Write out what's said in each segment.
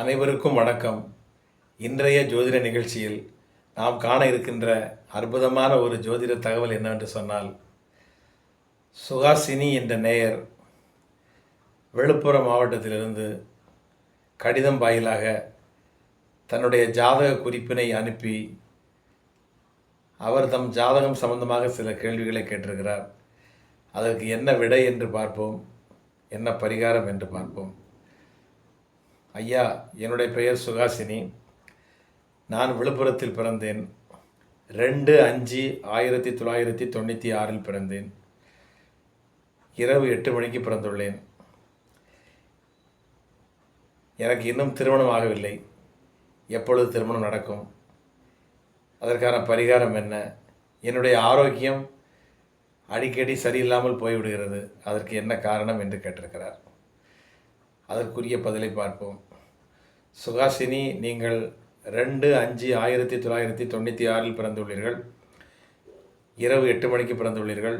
அனைவருக்கும் வணக்கம். இன்றைய ஜோதிட நிகழ்ச்சியில் நாம் காண இருக்கின்ற அற்புதமான ஒரு ஜோதிட தகவல் என்னவென்று சொன்னால் சுகாசினி என்ற நேயர் விழுப்புரம் மாவட்டத்திலிருந்து கடிதம் வாயிலாக தன்னுடைய ஜாதக குறிப்பினை அனுப்பி அவர் தம் ஜாதகம் சம்பந்தமாக சில கேள்விகளை கேட்டிருக்கிறார். அதற்கு என்ன விடை என்று பார்ப்போம் என்ன பரிகாரம் என்று பார்ப்போம். ஐயா என்னுடைய பெயர் சுகாசினி. நான் விழுப்புரத்தில் பிறந்தேன். ரெண்டு அஞ்சு ஆயிரத்தி தொள்ளாயிரத்தி தொண்ணூற்றி ஆறில் பிறந்தேன். இரவு எட்டு மணிக்கு பிறந்துள்ளேன். எனக்கு இன்னும் திருமணம் ஆகவில்லை. எப்பொழுது திருமணம் நடக்கும்? அதற்கான பரிகாரம் என்ன? என்னுடைய ஆரோக்கியம் அடிக்கடி சரியில்லாமல் போய்விடுகிறது. அதற்கு என்ன காரணம் என்று கேட்டிருக்கிறார். அதற்குரிய பதிலை பார்ப்போம். சுகாசினி நீங்கள் ரெண்டு அஞ்சு ஆயிரத்தி தொள்ளாயிரத்தி தொண்ணூற்றி ஆறில் பிறந்துள்ளீர்கள். இரவு எட்டு மணிக்கு பிறந்துள்ளீர்கள்.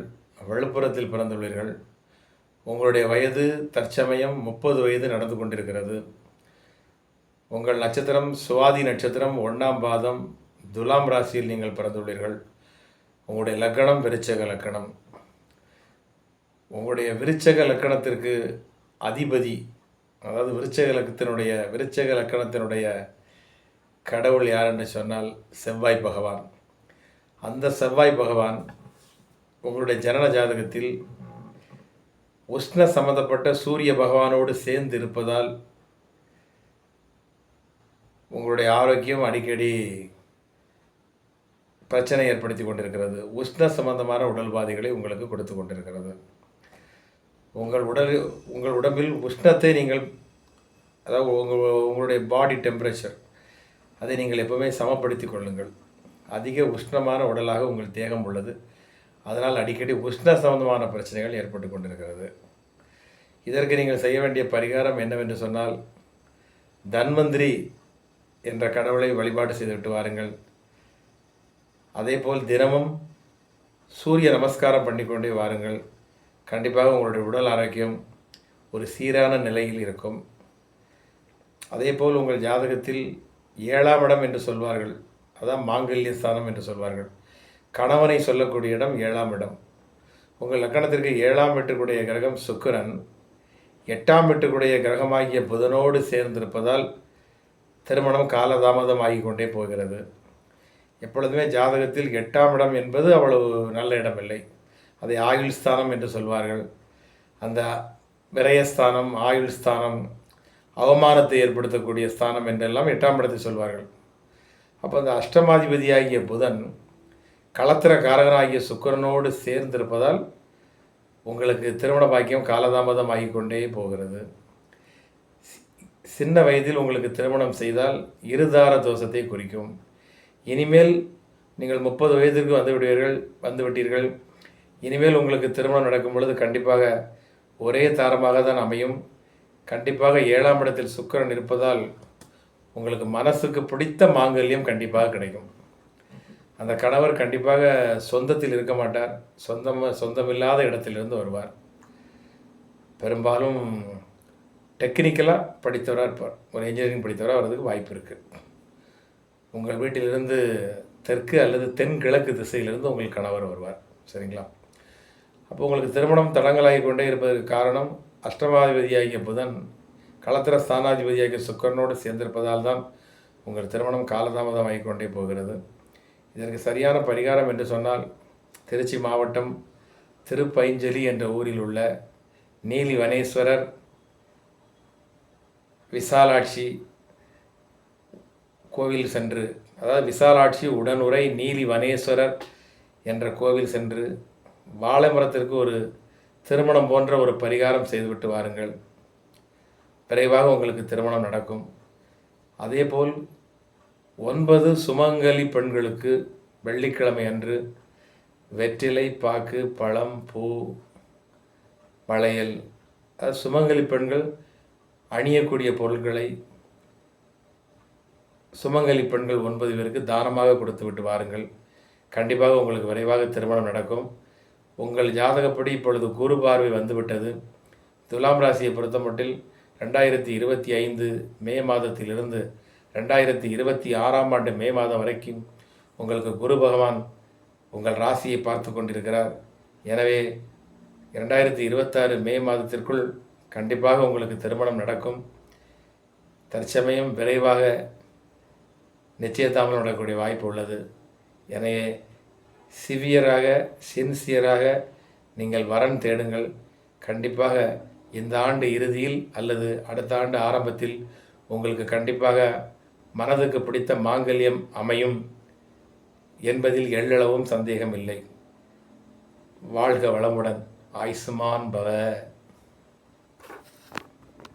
விழுப்புரத்தில் பிறந்துள்ளீர்கள். உங்களுடைய வயது தற்சமயம் முப்பது வயது நடந்து கொண்டிருக்கிறது. உங்கள் நட்சத்திரம் சுவாதி நட்சத்திரம் ஒன்றாம் பாதம் துலாம் ராசியில் நீங்கள் பிறந்துள்ளீர்கள். உங்களுடைய லக்கணம் விருச்சக லக்கணம். உங்களுடைய விருச்சக லக்கணத்திற்கு அதிபதி அதாவது விருச்சக லக்கத்தினுடைய விருச்சக லக்கணத்தினுடைய கடவுள் யார் என்று சொன்னால் செவ்வாய் பகவான். அந்த செவ்வாய் பகவான் உங்களுடைய ஜனன ஜாதகத்தில் உஷ்ண சம்பந்தப்பட்ட சூரிய பகவானோடு சேர்ந்து இருப்பதால் உங்களுடைய ஆரோக்கியம் அடிக்கடி பிரச்சனை ஏற்படுத்தி கொண்டிருக்கிறது. உஷ்ண சம்பந்தமான உடல் பாதைகளை உங்களுக்கு கொடுத்து கொண்டிருக்கிறது. உங்கள் உடல் உங்கள் உடம்பில் உஷ்ணத்தை நீங்கள் அதாவது உங்கள் உங்களுடைய பாடி டெம்பரேச்சர் அதை நீங்கள் எப்போவுமே சமப்படுத்தி கொள்ளுங்கள். அதிக உஷ்ணமான உடலாக உங்கள் தேகம் உள்ளது. அதனால் அடிக்கடி உஷ்ண சம்பந்தமான பிரச்சனைகள் ஏற்பட்டு கொண்டிருக்கிறது. இதற்கு நீங்கள் செய்ய வேண்டிய பரிகாரம் என்னவென்று சொன்னால் தன்வந்திரி என்ற கடவுளை வழிபாடு செய்துவிட்டு வாருங்கள். அதேபோல் தினமும் சூரிய நமஸ்காரம் பண்ணிக்கொண்டே வாருங்கள். கண்டிப்பாக உங்களுடைய உடல் ஆரோக்கியம் ஒரு சீரான நிலையில் இருக்கும். அதே போல் உங்கள் ஜாதகத்தில் ஏழாம் இடம் என்று சொல்வார்கள். அதான் மாங்கல்ய ஸ்தானம் என்று சொல்வார்கள். கணவனை சொல்லக்கூடிய இடம் ஏழாம் இடம். உங்கள் லக்கணத்திற்கு ஏழாம் வீட்டுக்குடைய கிரகம் சுக்கிரன். எட்டாம் வீட்டுக்குடைய கிரகமாகிய புதனோடு சேர்ந்திருப்பதால் திருமணம் காலதாமதம் ஆகி கொண்டே போகிறது. எப்பொழுதுமே ஜாதகத்தில் எட்டாம் இடம் என்பது அவ்வளவு நல்ல இடம் இல்லை அதை ஆயுள் ஸ்தானம் என்று சொல்வார்கள். அந்த விரயஸ்தானம் ஆயுள் ஸ்தானம் அவமானத்தை ஏற்படுத்தக்கூடிய ஸ்தானம் என்றெல்லாம் எட்டாம் இடத்தை சொல்வார்கள். அப்போ அந்த அஷ்டமாதிபதியாகிய புதன் களத்திர காரகனாகிய சுக்கரனோடு சேர்ந்திருப்பதால் உங்களுக்கு திருமண பாக்கியம் காலதாமதம் ஆகிக்கொண்டே போகிறது. சின்ன வயதில் உங்களுக்கு திருமணம் செய்தால் இருதார தோஷத்தை குறிக்கும். இனிமேல் நீங்கள் முப்பது வயதிற்கு வந்து விடுவீர்கள் வந்து விட்டீர்கள். இனிமேல் உங்களுக்கு திருமணம் நடக்கும் பொழுது கண்டிப்பாக ஒரே தாரமாக தான் அமையும். கண்டிப்பாக ஏழாம் இடத்தில் சுக்கரன் இருப்பதால் உங்களுக்கு மனசுக்கு பிடித்த மாங்கல்யம் கண்டிப்பாக கிடைக்கும். அந்த கணவர் கண்டிப்பாக சொந்தத்தில் இருக்க மாட்டார். சொந்தம் சொந்தமில்லாத இடத்திலிருந்து வருவார். பெரும்பாலும் டெக்னிக்கலாக படித்தவராக இருப்பார். ஒரு இன்ஜினியரிங் படித்தவராக வர்றதுக்கு வாய்ப்பு இருக்குது உங்கள் வீட்டிலிருந்து தெற்கு அல்லது தென்கிழக்கு திசையிலிருந்து உங்கள் கணவர் வருவார். சரிங்களா? அப்போ உங்களுக்கு திருமணம் தடங்கலாகி கொண்டே இருப்பதற்கு காரணம் அஷ்டமாதிபதியாகிய புதன் களத்திர ஸ்தானாதிபதியாகிய சுக்கரனோடு சேர்ந்திருப்பதால் தான் உங்கள் திருமணம் காலதாமதம் ஆகிக்கொண்டே போகிறது. இதற்கு சரியான பரிகாரம் என்று சொன்னால் திருச்சி மாவட்டம் திருப்பைஞ்சலி என்ற ஊரில் உள்ள நீலி வனேஸ்வரர் விசாலாட்சி கோவில் சென்று அதாவது விசாலாட்சி உடனுரை நீலி வனேஸ்வரர் என்ற கோவில் சென்று வாழை மரத்திற்கு ஒரு திருமணம் போன்ற ஒரு பரிகாரம் செய்துவிட்டு வாருங்கள். விரைவாக உங்களுக்கு திருமணம் நடக்கும். அதேபோல் ஒன்பது சுமங்கலி பெண்களுக்கு வெள்ளிக்கிழமை அன்று வெற்றிலை பாக்கு பழம் பூ வளையல் அது சுமங்கலி பெண்கள் அணியக்கூடிய பொருட்களை சுமங்கலி பெண்கள் ஒன்பது பேருக்கு தானமாக கொடுத்து விட்டு வாருங்கள். கண்டிப்பாக உங்களுக்கு விரைவாக திருமணம் நடக்கும். உங்கள் ஜாதகப்படி இப்பொழுது குரு பார்வை வந்துவிட்டது. துலாம் ராசியை பொறுத்தமட்டில் ரெண்டாயிரத்தி இருபத்தி ஐந்து மே மாதத்திலிருந்து ரெண்டாயிரத்தி இருபத்தி ஆறாம் ஆண்டு மே மாதம் வரைக்கும் உங்களுக்கு குரு பகவான் உங்கள் ராசியை பார்த்து கொண்டிருக்கிறார். எனவே இரண்டாயிரத்தி இருபத்தாறு மே மாதத்திற்குள் கண்டிப்பாக உங்களுக்கு திருமணம் நடக்கும். தற்சமயம் விரைவாக நிச்சயத்தாமல் நடக்கக்கூடிய வாய்ப்பு உள்ளது. எனவே சிவியராக சின்சியராக நீங்கள் வரன் தேடுங்கள். கண்டிப்பாக இந்த ஆண்டு இறுதியில் அல்லது அடுத்த ஆண்டு ஆரம்பத்தில் உங்களுக்கு கண்டிப்பாக மனதுக்கு பிடித்த மாங்கல்யம் அமையும் என்பதில் எள்ளளவும் சந்தேகம் இல்லை வாழ்க வளமுடன். ஆயுசுமான் பவ.